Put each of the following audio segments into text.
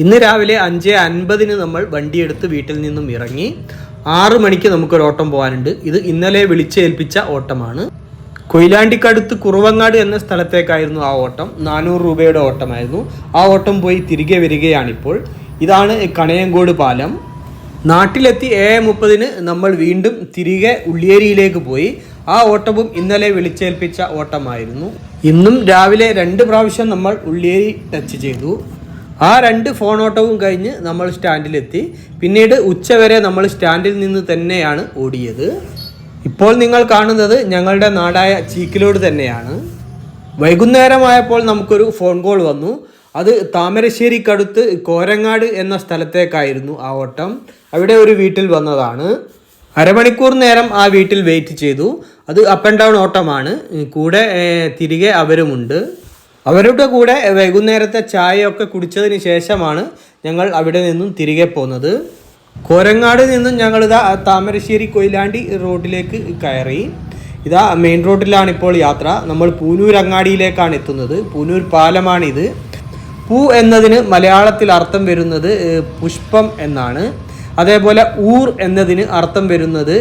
ഇന്ന് രാവിലെ അഞ്ച് അൻപതിന് നമ്മൾ വണ്ടിയെടുത്ത് വീട്ടിൽ നിന്നും ഇറങ്ങി ആറു മണിക്ക് നമുക്കൊരു ഓട്ടം പോകാനുണ്ട് ഇത് ഇന്നലെ വിളിച്ചേൽപ്പിച്ച ഓട്ടമാണ്. കൊയിലാണ്ടിക്കടുത്ത് കുറുവങ്ങാട് എന്ന സ്ഥലത്തേക്കായിരുന്നു ആ ഓട്ടം. നാനൂറ് രൂപയുടെ ഓട്ടമായിരുന്നു. ആ ഓട്ടം പോയി തിരികെ വരികയാണിപ്പോൾ. ഇതാണ് കണയങ്കോട് പാലം. നാട്ടിലെത്തി ഏഴ് മുപ്പതിന് നമ്മൾ വീണ്ടും തിരികെ ഉള്ളിയേരിയിലേക്ക് പോയി. ആ ഓട്ടവും ഇന്നലെ വിളിച്ചേൽപ്പിച്ച ഓട്ടമായിരുന്നു. ഇന്നും രാവിലെ രണ്ട് പ്രാവശ്യം നമ്മൾ ഉള്ളിയേരി ടച്ച് ചെയ്തു. ആ രണ്ട് ഫോണോട്ടവും കഴിഞ്ഞ് നമ്മൾ സ്റ്റാൻഡിലെത്തി പിന്നീട് ഉച്ചവരെ നമ്മൾ സ്റ്റാൻഡിൽ നിന്ന് തന്നെയാണ് ഓടിയത്. ഇപ്പോൾ നിങ്ങൾ കാണുന്നത് ഞങ്ങളുടെ നാടായ ചീക്കിലോട് തന്നെയാണ്. വൈകുന്നേരമായപ്പോൾ നമുക്കൊരു ഫോൺ കോൾ വന്നു. അത് താമരശ്ശേരിക്കടുത്ത് കോരങ്ങാട് എന്ന സ്ഥലത്തേക്കായിരുന്നു ആ ഓട്ടം. അവിടെ ഒരു വീട്ടിൽ വന്നതാണ്. അരമണിക്കൂർ നേരം ആ വീട്ടിൽ വെയിറ്റ് ചെയ്തു. അത് അപ്പ് ആൻഡ് ഡൗൺ ഓട്ടമാണ്. കൂടെ തിരികെ അവരുമുണ്ട്. അവരുടെ കൂടെ വൈകുന്നേരത്തെ ചായയൊക്കെ കുടിച്ചതിന് ശേഷമാണ് ഞങ്ങൾ അവിടെ നിന്നും തിരികെ പോകുന്നത് കോരങ്ങാട് നിന്നും ഞങ്ങൾ ഞങ്ങളിതാ താമരശ്ശേരി കൊയിലാണ്ടി റോഡിലേക്ക് കയറി. ഇതാ മെയിൻ റോഡിലാണ് ഇപ്പോൾ യാത്ര. നമ്മൾ പൂനൂർ അങ്ങാടിയിലേക്കാണ് എത്തുന്നത്. പൂനൂർ പാലമാണിത്. പൂ എന്നതിന് മലയാളത്തിൽ അർത്ഥം വരുന്നത് പുഷ്പം എന്നാണ്. അതേപോലെ ഊർ എന്നതിന് അർത്ഥം വരുന്നത്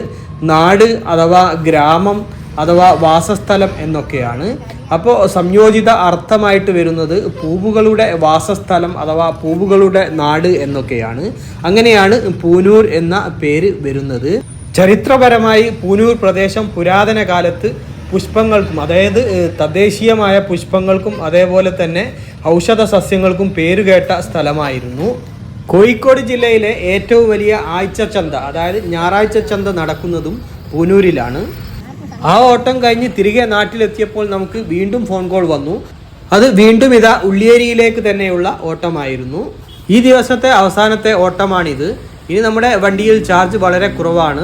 നാട് അഥവാ ഗ്രാമം അഥവാ വാസസ്ഥലം എന്നൊക്കെയാണ്. അപ്പോൾ സംയോജിത അർത്ഥമായിട്ട് വരുന്നത് പൂവുകളുടെ വാസസ്ഥലം അഥവാ പൂവുകളുടെ നാട് എന്നൊക്കെയാണ്. അങ്ങനെയാണ് പൂനൂർ എന്ന പേര് വരുന്നത്. ചരിത്രപരമായി പൂനൂർ പ്രദേശം പുരാതന കാലത്ത് പുഷ്പങ്ങൾക്കും അതായത് തദ്ദേശീയമായ പുഷ്പങ്ങൾക്കും അതേപോലെ തന്നെ ഔഷധ സസ്യങ്ങൾക്കും പേരുകേട്ട സ്ഥലമായിരുന്നു. കോഴിക്കോട് ജില്ലയിലെ ഏറ്റവും വലിയ ആഴ്ച ചന്ത അതായത് ഞായറാഴ്ച ചന്ത നടക്കുന്നതും പൂനൂരിലാണ്. ആ ഓട്ടം കഴിഞ്ഞ് തിരികെ നാട്ടിലെത്തിയപ്പോൾ നമുക്ക് വീണ്ടും ഫോൺ കോൾ വന്നു. അത് വീണ്ടും ഇതാ ഉള്ളിയേരിയിലേക്ക് തന്നെയുള്ള ഓട്ടമായിരുന്നു. ഈ ദിവസത്തെ അവസാനത്തെ ഓട്ടമാണിത്. ഇനി നമ്മുടെ വണ്ടിയിൽ ചാർജ് വളരെ കുറവാണ്.